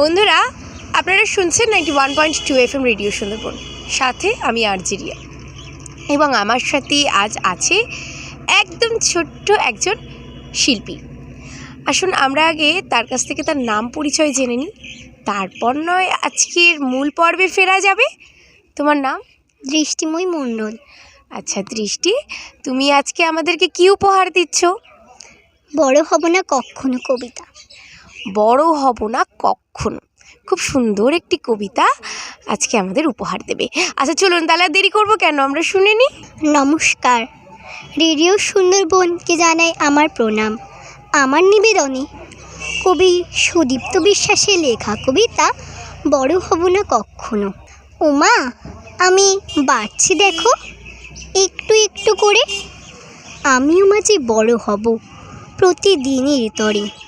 বন্ধুরা আপনারা শুনছেন ninety one point two F M radio Sundarban. সাথে আমি আরজিরিয়া এবং আমার সাথে আজ আছে একদম ছোট্ট একজন শিল্পী। আসুন আমরা আগে তার কাছ থেকে তার নাম পরিচয় জেনে নিই। তারপর নয় আজকের মূল পর্বে ফেরা যাবে। তোমার নাম? দৃষ্টিময় মণ্ডল। আচ্ছা দৃষ্টি তুমি আজকে আমাদেরকে কি উপহার দিচ্ছ? বড় হব না কখনো কবিতা। বড় হব না কখনো। খুব সুন্দর একটি কবিতা আজকে আমাদের উপহার দেবে। আচ্ছা চলুন তাহলে দেরি করব কেন? আমরা শুনে নিই নমস্কার। রেডিও সুন্দরবনকে জানাই আমার প্রণাম। আমার নিবেদনে কবি সুদীপ্ত বিশ্বাসের লেখা কবিতা বড় হব না কখনো। ওমা, আমি বাড়ছি দেখো। একটু একটু করে আমিও মাঝে বড় হব প্রতিদিনের তরে।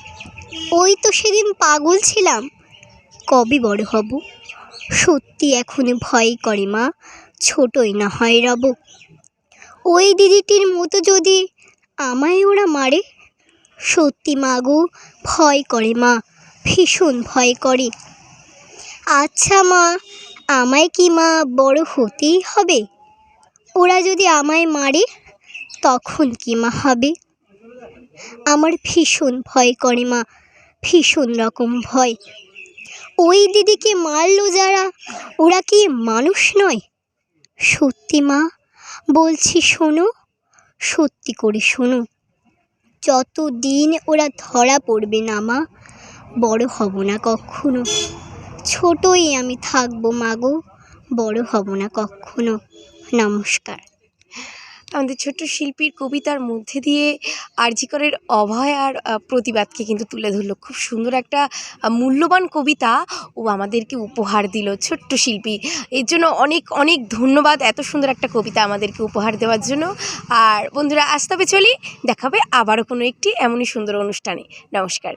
ওই তো সেদিন পাগল ছিলাম। কবে বড় হব? সত্যি এখন ভয় করে মা, ছোটই না হয় রব। ওই দিদিটির মতো যদি আমায় ওরা মারে? সত্যি মা গো, ভয় করে মা, ভীষণ ভয় করে। আচ্ছা মা, আমায় কি মা বড় হতেই হবে? ওরা যদি আমায় মারে, তখন কি মা হবে? আমার ভীষণ ভয় করে মা ভীষণ রকম ভয়। ওই দিদিকে মারলো যারা, ওরা কি মানুষ নয়? সত্যি মা, বলছি শোনো, সত্যি করে শোনো। যত দিন ওরা ধরা পড়বে না মা, বড় হব না কখনো। ছোটই আমি থাকব মাগো বড় হব না কখনো। নমস্কার। আমাদের ছোট্ট শিল্পীর কবিতার মধ্যে দিয়ে আরজিকরের অভয় আর প্রতিবাদকে কিন্তু তুলে ধরলো। খুব সুন্দর একটা মূল্যবান কবিতা ও আমাদেরকে উপহার দিল ছোট্ট শিল্পী। এর জন্য অনেক অনেক ধন্যবাদ এত সুন্দর একটা কবিতা আমাদেরকে উপহার দেওয়ার জন্য। আর বন্ধুরা, আজ তবে চলি দেখাবে আবারও কোনো একটি এমনই সুন্দর অনুষ্ঠানে। নমস্কার।